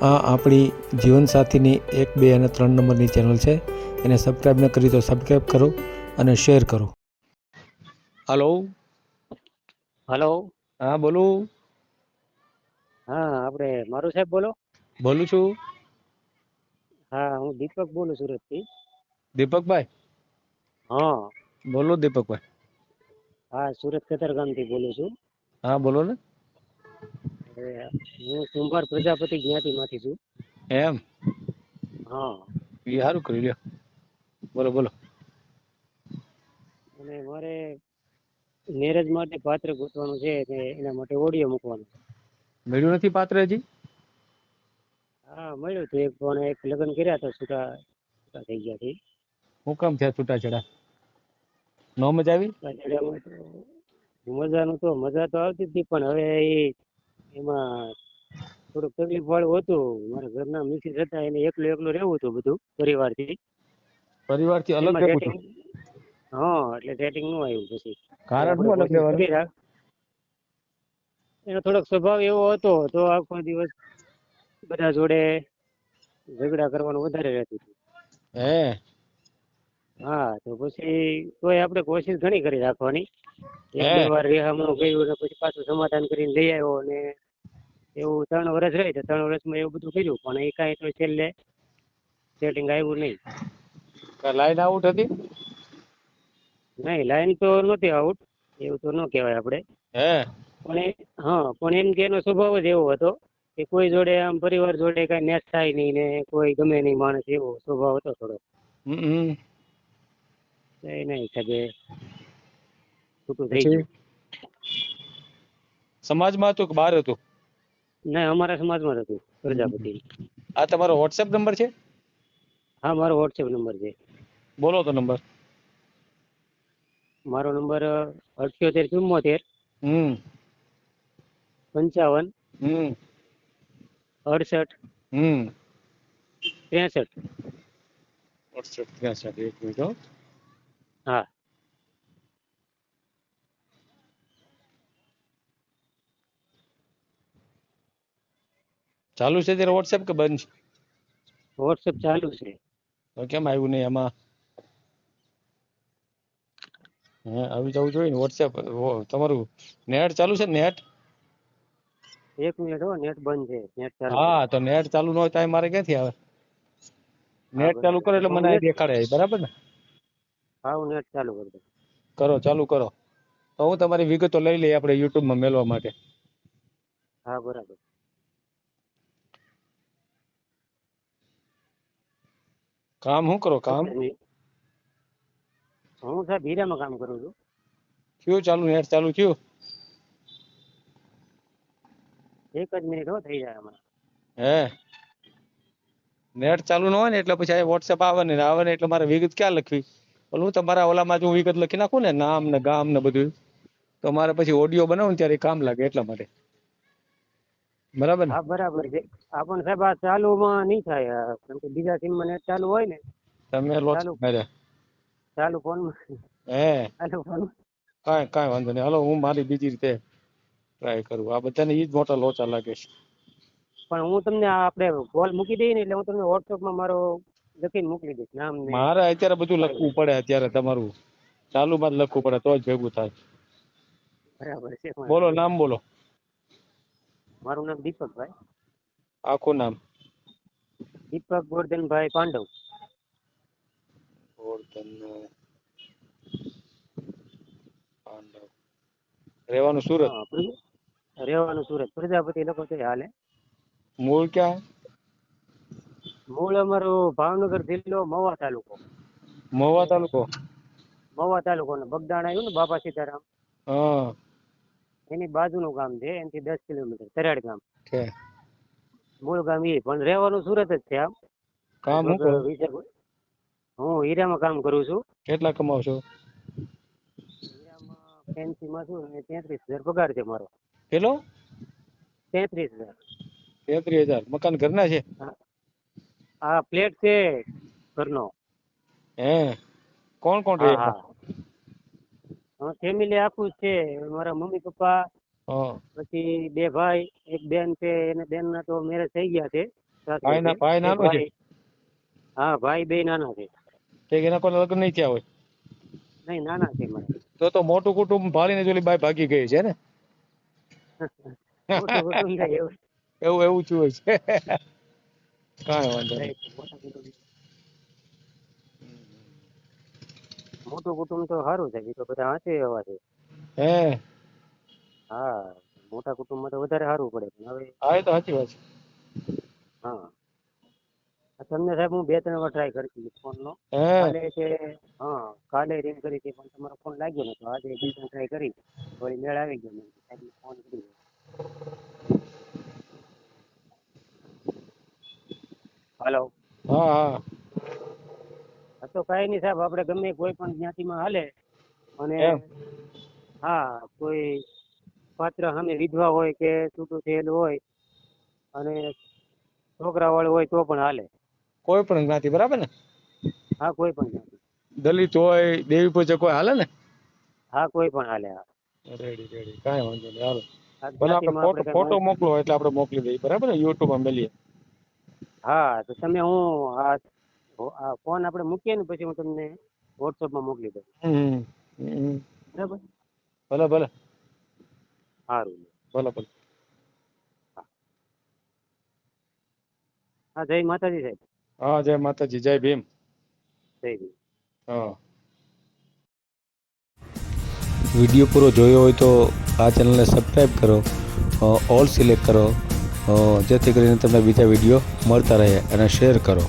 આ આપણી જીવનસાથીની એક બે અને ત્રણ નંબરની ચેનલ છે. એને સબસ્ક્રાઈબ ન કરી તો સબસ્ક્રાઈબ કરો અને શેર કરો. હલો હલો હા બોલો. હા આપણે મારું સાહેબ બોલો. બોલું છું. હા હું દીપક બોલું સુરતથી. દીપકભાઈ? હા. બોલો દીપકભાઈ. હા સુરત કતારગામથી બોલું છું. હા બોલો ને. હું કુંભાર પ્રજાપતિ જ્ઞાતિમાંથી છું. એમ? હા. એ સારું કરી લ્યો. બોલો બોલો. અને મારે મેરેજ માટે પાત્ર ગોતવાનું છે ને એના માટે ઓડિયો મૂકવાનો. મળ્યું નથી પાત્ર હજી? હા મળ્યું હતું એક પણ એક લગ્ન કર્યા હતા છૂટા છૂટા થઈ ગયા છે. હું કામ થયા છૂટાછેડા નો મજા આવી? મજાનું તો મજા તો આવતી હતી પણ હવે એ એમાં થોડુંક તકલીફ વાળું હતું. મારા ઘરના મિસિસ હતા એને એકલું એકલું રહેવું હતું બધું પરિવારથી. પરિવારથી અલગ રહેવું હતું? હા એટલે સેટિંગનું આવ્યું પછી. કારણ શું અલગ રહેવાનું? એનો થોડોક સ્વભાવ એવો હતો તો આખો દિવસ બધા જોડે ઝઘડા કરવાનું વધારે રહેતું હતું. હે? હા તો પછી તોય આપણે કોશિશ ઘણી કરી રાખવાની. એક બે વાર રિહામણું કર્યું ને પછી પાછું સમાધાન કરીને લઈ આવ્યો ને એવું ત્રણ વર્ષ રહી તો ત્રણ વર્ષમાં એવું બધું કર્યું પણ એ કાંઈ તો છેલ્લે સેટિંગ આવ્યું નહીં. લાઈન આઉટ હતી? નહીં લાઈન તો નહોતી આઉટ એવું તો ન કહેવાય આપણે. હે? પણ હા પણ એમ કે એનો સ્વભાવ જ એવો હતો કે કોઈ જોડે આમ પરિવાર જોડે કાંઈ મેચ થાય નહીં ને કોઈ ગમે નહીં માણસ એવો સ્વભાવ હતો થોડો કઈ નહીં હિસાબે છૂટું થઈ ગયું. સમાજમાં હતું કે બહાર હતું? ના અમારા સમાજમાં જ હતું પ્રજાપતિ. આ તમારો વોટ્સએપ નંબર છે? હા મારો વોટ્સએપ નંબર છે. બોલો તો નંબર મારો નંબર અઠ્યોતેર ચુમ્મોતેર હમ. પંચાવન હમ. અડસઠ હમ. ત્રેસઠ. અડસઠ ત્રેસઠ એક મિનિટ હો. ચાલુ છે ત્યારે વોટ્સએપ કે બંધ? છે? વોટ્સએપ ચાલુ છે. તો કેમ આવ્યું નહીં એમાં હે આવી જવું જોઈએ ને વોટ્સએપ તમારું નેટ ચાલુ છે નેટ? એક મિનિટ હો નેટ બંધ છે. નેટ ચાલુ હા તો નેટ ચાલુ ન હોય તો મારે ક્યાંથી આવે? નેટ ચાલુ કરો એટલે મને દેખાડે બરાબર ને? હા હું નેટ ચાલુ કરી દઉં. કરો ચાલુ કરો. તો હું તમારી વિગતો લઈ લઈ આપણે યુટ્યુબમાં માં મેળવા માટે. હા બરાબર. કામ શું કરો કામ? હું સાહેબ હીરામાં કામ કરું છું. કયું ચાલુ નેટ ચાલુ થયું? એક જ મિનિટ હો થઈ જાય હમણાં. હે? નેટ ચાલુ ન હોય ને એટલે પછી આ વોટ્સએપ આવે ને આવે ને એટલે મારે વિગત ક્યાં લખવી? ઓલું હું તમારા ઓલામાં જો વિગત લખી નાખું ને નામ ને ગામ ને બધું. તો મારે પછી ઓડિયો બનાવું ને ત્યારે કામ લાગે એટલા માટે. બરાબર હા બરાબર છે. આ પણ સાહેબ આ ચાલુમાં નહીં થાય કેમ કે બીજા સિમમાં નેટ ચાલુ હોય ને તમે લોટ ચાલુ. ફોનમાં હે. ચાલુ ફોન કાંઈ કાંઈ વાંધો નહીં. હાલો હું મારી બીજી રીતે ટ્રાય કરું. આ બધાને ઈ જ મોટા લોચા લાગે છે. પણ હું તમને આપણે કોલ મૂકી દઈએ ને એટલે હું તમને વોટ્સએપમાં મારો લખીને મોકલી દઈશ નામ મારે અત્યારે બધું લખવું પડે અત્યારે તમારું. ચાલુમાં જ લખવું પડે તો જ ભેગું થાય. બરાબર છે બોલો નામ બોલો. મારું નામ દીપકભાઈ. આખું નામ? દીપક ગોરધનભાઈ પાંડવ. ગોરધન પાંડવ. રહેવાનું સુરત? રહેવાનું સુરત. પ્રજાપતિ લોકો છે હાલે. મૂળ ક્યાં? મૂળ અમારું ભાવનગર જિલ્લો મવા તાલુકો. મવા તાલુકો? મવા તાલુકો ને બગદાણ આવ્યું ને બાપા સીતારામ. હા. એની બાજુનું ગામ છે એનથી દસ કિલોમીટર તરાડ ગામ. મૂળ ગામ એ પણ રહેવાનું સુરત જ છે આમ. કામ હું હીરામાં કામ કરું છું. કેટલા કમાવ છો? ફેન્સીમાં છું તેત્રીસ હજાર પગાર છે મારો. કેટલો? તેત્રીસ હજાર. તેત્રીસ હજાર. મકાન ઘરના છે? આ ફ્લેટ છે ઘરનો. હે? કોણ કોણ રહે? હા હા. ફેમિલી આખું છે. મારા મમ્મી પપ્પા પછી બે ભાઈ એક બેન છે. એને બેન ના તો મેરેજ થઈ ગયા છે. ભાઈ નાનો છે? હા ભાઈ બે નાના છે. તે એના કોઈ લગ્ન નહીં થયા હોય? નહીં નાના છે મારા. તો તો મોટું કુટુંબ ભાળીને જોલી ભાઈ ભાગી ગઈ છે ને? એવું. એવું એવું છે. કાંઈ વાંધો નહીં. મોટું કુટુંબ તો સારું છે બીજું બધા હાંસે એવા છે. હે. હા મોટા કુટુંબમાં તો વધારે સારું પડે પણ હવે હા એ તો સાચી વાત છે. હા. તમને સાહેબ હું બે ત્રણ વાર ટ્રાય કરી ફોન નો કાલે છે હા કાલે રિંગ કરી હતી પણ તમારો ફોન લાગ્યો નતો. આજે બે ત્રણ ટ્રાય કરી. વળી મેળ આવી ગયો મેં સાહેબ ફોન કરી હાલો. હા હા. તો કઈ નહીં સાહેબ આપણે ગમે કોઈ પણ જ્ઞાતિમાં હાલે અને હા કોઈ પાત્ર સામે વિધવા હોય કે છૂટું થયેલું હોય અને છોકરા વાળું હોય તો પણ હાલે. કોઈ પણ જ્ઞાતિ બરાબર ને? હા કોઈ પણ જ્ઞાતિ. દલિત હોય દેવી પૂજક હોય હાલે ને? હા કોઈ પણ હાલે હા. રેડી રેડી કાંઈ વાંધો નહીં હાલો. ભલે આપણે ફોટો ફોટો મોકલો એટલે આપણે મોકલી દઈએ બરાબર ને? યુટ્યુબમાં મેલીએ. હા તો તમે હું ફોન આપણે મૂકીએ ને પછી હું તમને વોટ્સઅપમાં મોકલી દઉં. હમ હમ. બરાબર? ભલે ભલે. સારું ભલે ભલે. હા જય માતાજી સાહેબ. હા જય માતાજી જય ભીમ. જય ભીમ. હા. વીડિયો પૂરો જોયો હોય તો આ ચેનલને સબસ્ક્રાઈબ કરો ઓલ સિલેક્ટ કરો જેથી કરીને તમને બીજા વીડિયો મળતા રહે અને શેર કરો.